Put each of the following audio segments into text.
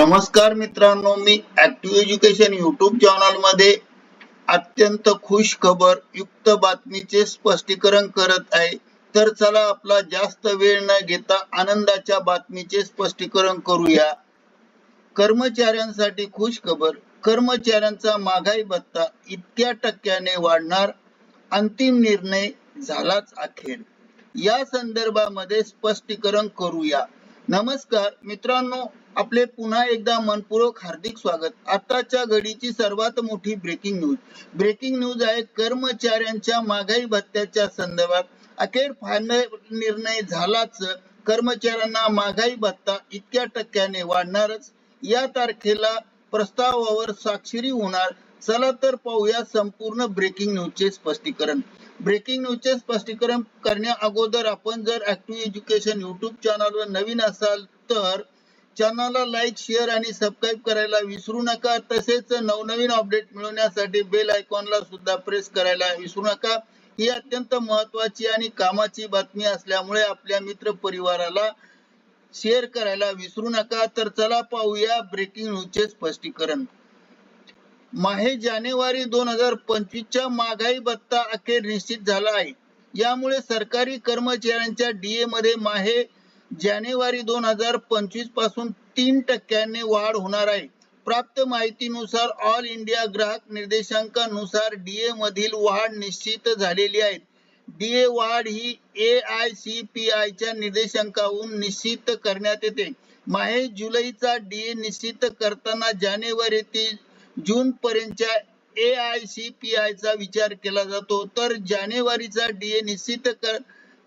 नमस्कार मित्रांनो मी ऍक्टिव्ह एज्युकेशन युट्यूब चॅनलमध्ये अत्यंत खुश खबर युक्त बातमीचे स्पष्टीकरण करत आहे. तर चला आपला जास्त वेळ न घेता आनंदाच्या बातमीचे स्पष्टीकरण करूया. कर्मचाऱ्यांसाठी खुश खबर कर्मचाऱ्यांचा महागाई भत्ता इतक्या टक्क्याने वाढणार अंतिम निर्णय झालाच अखेर. या संदर्भामध्ये स्पष्टीकरण करूया. नमस्कार मित्रांनो आपले पुन्हा एकदा मनपूर्वक हार्दिक स्वागत. आताच्या घडीची सर्वात मोठी ब्रेकिंग न्यूज ब्रेकिंग न्यूज आहे कर्मचाऱ्यांच्या महागाई भत्त्याच्या संदर्भात. अखेर फायनल निर्णय झालाच कर्मचाऱ्यांना महागाई भत्ता इतक्या टक्क्याने वाढणारच. या तारखेला प्रस्तावावर स्वाक्षरी होणार चला तर पाहूया संपूर्ण ब्रेकिंग न्यूजचे स्पष्टीकरण. ब्रेकिंग न्यूजचे स्पष्टीकरण करण्या अगोदर आपण जर ऍक्टिव्ह एज्युकेशन युट्यूब चॅनलवर नवीन असाल तर चॅनलला लाईक शेअर आणि सबस्क्राईब करायला विसरू नका. तसेच नवनवीन अपडेट मिळवण्यासाठी बेल आयकॉनला सुद्धा प्रेस करायला विसरू नका. ही अत्यंत महत्वाची आणि कामाची बातमी असल्यामुळे आपल्या मित्र परिवाराला शेअर करायला विसरू नका. तर चला पाहूया ब्रेकिंग न्यूजचे स्पष्टीकरण. माहे जानेवारी दोन हजार पंचवीसच्या महागाई भत्ता अखेर निश्चित झाला आहे. यामुळे सरकारी कर्मचाऱ्यांच्या डीए मध्ये माहे जानेवारी दोन हजार पंचवीसपासून तीन टक्क्याने वाढ होणार आहे. प्राप्त माहितीनुसार ऑल इंडिया ग्राहक निर्देशांकानुसार डीए मधील वाढ निश्चित झालेली आहे. डीए वाढ ही A I C P I च्या निर्देशांकाहून निश्चित करण्यात येते. माहे जुलैचा डीए निश्चित करताना जानेवारीतील जून पर्यंतच्या A I C P I चा विचार केला जातो. तर जानेवारीचा डीए निश्चित कर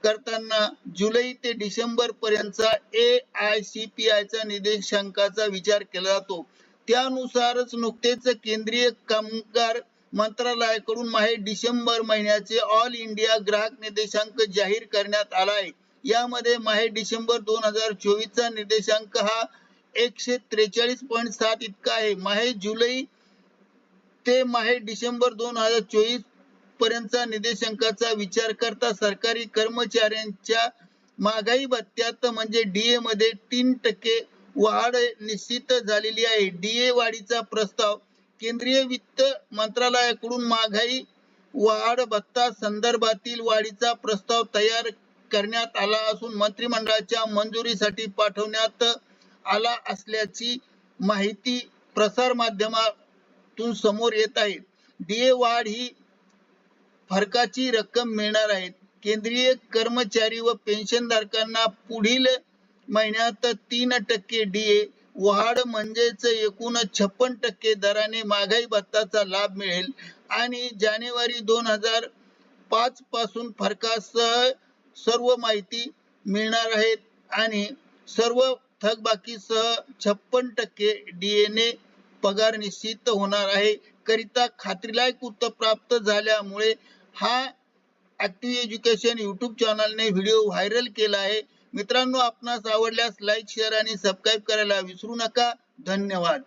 करताना जुलै ते डिसेंबर पर्यंतचा A I C P I चा निर्देशांकाचा विचार केला जातो. त्यानुसारच नुकतेच केंद्रीय कामगार मंत्रालयाकडून माहे डिसेंबर महिन्याचे ऑल इंडिया ग्राहक निर्देशांक जाहीर करण्यात आला आहे. यामध्ये माहे डिसेंबर दोन हजार चोवीस चा निर्देशांक हा एकशे त्रेचाळीस पॉईंट सात इतका आहे. माहे जुलै ते माहे डिसेंबर दोन हजार चोवीस पर्यंतचा निर्देशांकाचा विचार करता सरकारी कर्मचाऱ्यांच्या महागाई भत्त्यात म्हणजे डीए मध्ये तीन टक्के वाढ निश्चित झालेली आहे. डीए वाढीचा प्रस्ताव केंद्रीय वित्त मंत्रालयाकडून महागाई वाढ भत्ता संदर्भातील वाढीचा प्रस्ताव तयार करण्यात आला असून मंत्रिमंडळाच्या मंजुरीसाठी पाठवण्यात आला असल्याची माहिती प्रसार तून समोर येत आहे देय वाढ ही फरकाची रक्कम मिळणार आहे. केंद्रीय कर्मचारी व पेन्शनधारकांना पुढील महिन्यात तीन टक्के डीए वाढ म्हणजेच एकूण छप्पन टक्के दराने महागाई भत्ताचा लाभ मिळेल. आणि जानेवारी दोन हजार पाच पासून फरकासह सर्व माहिती मिळणार आहेत आणि सर्व थकबाकीसह छप्पन टक्के डीएने पगार निश्चित होणार आहे. करिता खात्रीलायक उत्तर प्राप्त झाल्यामुळे हा ऍक्टिव्ह एज्युकेशन युट्यूब चॅनलने व्हिडिओ व्हायरल केला आहे. मित्रांनो आपणास आवडल्यास लाईक शेअर आणि सबस्क्राईब करायला विसरू नका. धन्यवाद.